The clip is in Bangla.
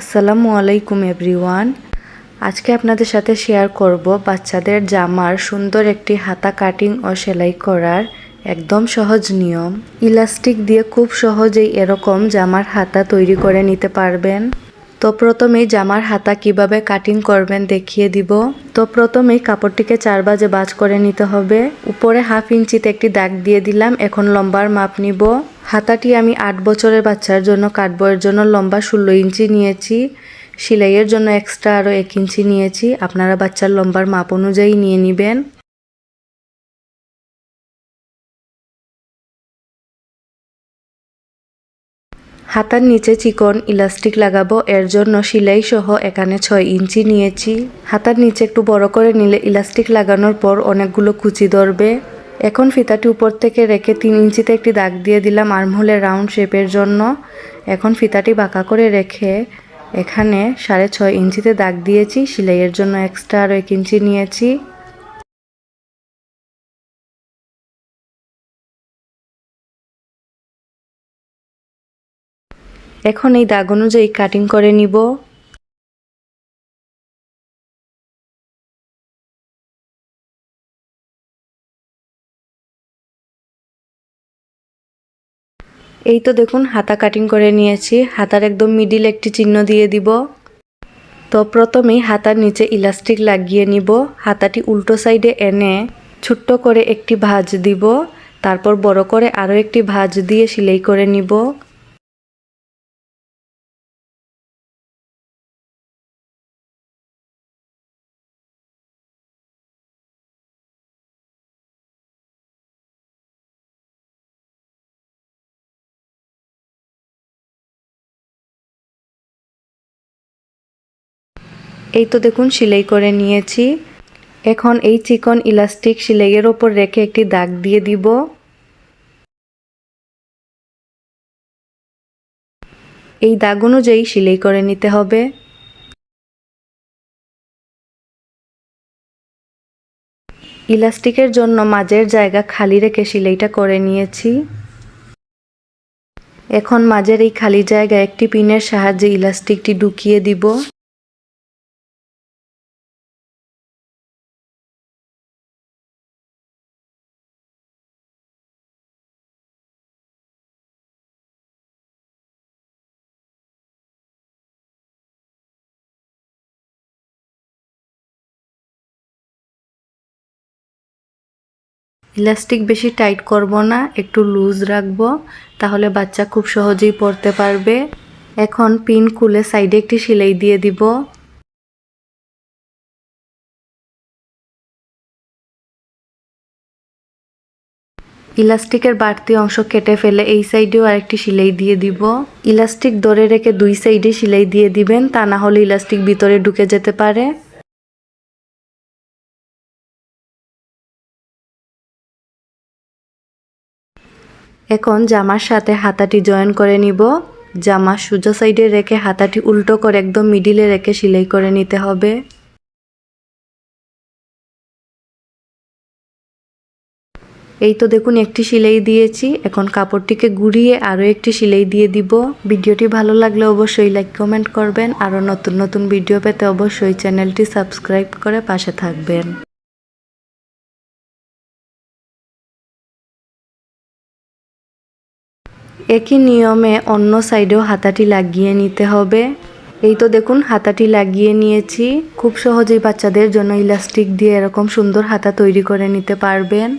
আসসালামু আলাইকুম এভরিওয়ান। আজকে আপনাদের সাথে শেয়ার করব বাচ্চাদের জামার সুন্দর একটি হাতা কাটিং ও সেলাই করার একদম সহজ নিয়ম। ইলাস্টিক দিয়ে খুব সহজেই এরকম জামার হাতা তৈরি করে নিতে পারবেন। তো প্রথমেই জামার হাতা কীভাবে কাটিং করবেন দেখিয়ে দিব। তো প্রথমেই কাপড়টিকে চার বাজে বাজ করে নিতে হবে। উপরে হাফ ইঞ্চিতে একটি দাগ দিয়ে দিলাম। এখন লম্বার মাপ নিব। হাতাটি আমি আট বছরের বাচ্চার জন্য কাটবো এর জন্য লম্বা ষোলো ইঞ্চি নিয়েছি, সেলাইয়ের জন্য এক্সট্রা আরও এক ইঞ্চি নিয়েছি। আপনারা বাচ্চার লম্বার মাপ অনুযায়ী নিয়ে নেবেন। হাতার নিচে চিকন ইলাস্টিক লাগাবো, এর জন্য সেলাই সহ এখানে ছয় ইঞ্চি নিয়েছি। হাতার নিচে একটু বড় করে নিলে ইলাস্টিক লাগানোর পর অনেকগুলো কুচি ধরবে। এখন ফিতাটি উপর থেকে রেখে তিন ইঞ্চিতে একটি দাগ দিয়ে দিলাম আর্মহোলের রাউন্ড শেপের জন্য। এখন ফিতাটি বাঁকা করে রেখে এখানে সাড়ে ছয় ইঞ্চিতে দাগ দিয়েছি, সেলাইয়ের জন্য এক্সট্রা আরও এক ইঞ্চি নিয়েছি। এখন এই দাগ অনুযায়ী কাটিং করে নিব। এই তো দেখুন, হাতা কাটিং করে নিয়েছি। হাতার একদম মিডিল একটি চিহ্ন দিয়ে দিব। তো প্রথমেই হাতার নিচে ইলাস্টিক লাগিয়ে নিব। হাতাটি উল্টো সাইডে এনে ছোট্ট করে একটি ভাঁজ দিব। তারপর বড় করে আরও একটি ভাঁজ দিয়ে সেলাই করে নিব। এই তো দেখুন, সেলাই করে নিয়েছি। এখন এই চিকন ইলাস্টিক সেলাইয়ের ওপর রেখে একটি দাগ দিয়ে দিব। এই দাগ অনুযায়ী সেলাই করে নিতে হবে। ইলাস্টিকের জন্য মাঝের জায়গা খালি রেখে সেলাইটা করে নিয়েছি। এখন মাঝের এই খালি জায়গায় একটি পিনের সাহায্যে ইলাস্টিকটি ঢুকিয়ে দিব। ইলাস্টিক বেশি টাইট করব না, একটু লুজ রাখব, তাহলে বাচ্চা খুব সহজেই পরতে পারবে। এখন পিন খুলে সাইডে একটি সেলাই দিয়ে দিব। ইলাস্টিকের বাড়তি অংশ কেটে ফেলে এই সাইডেও আরেকটি সেলাই দিয়ে দিব। ইলাস্টিক ধরে রেখে দুই সাইডে সেলাই দিয়ে দিবেন, তা না হলে ইলাস্টিক ভিতরে ঢুকে যেতে পারে। এখন জামার সাথে হাতাটি জয়েন করে নিব। জামা সোজা সাইডে রেখে হাতাটি উল্টো করে একদম মিডিলে রেখে সেলাই করে নিতে হবে। এই তো দেখুন, একটি সেলাই দিয়েছি। এখন কাপড়টিকে গুড়িয়ে আরও একটি সেলাই দিয়ে দিব। ভিডিওটি ভালো লাগলে অবশ্যই লাইক, কমেন্ট করবেন। আরও নতুন নতুন ভিডিও পেতে অবশ্যই চ্যানেলটি সাবস্ক্রাইব করে পাশে থাকবেন। একই নিয়মে অন্য সাইডেও হাতাটি লাগিয়ে নিতে হবে। এই তো দেখুন, হাতাটি লাগিয়ে নিয়েছি। খুব সহজেই বাচ্চাদের জন্য ইলাস্টিক দিয়ে এরকম সুন্দর হাতা তৈরি করে নিতে পারবেন।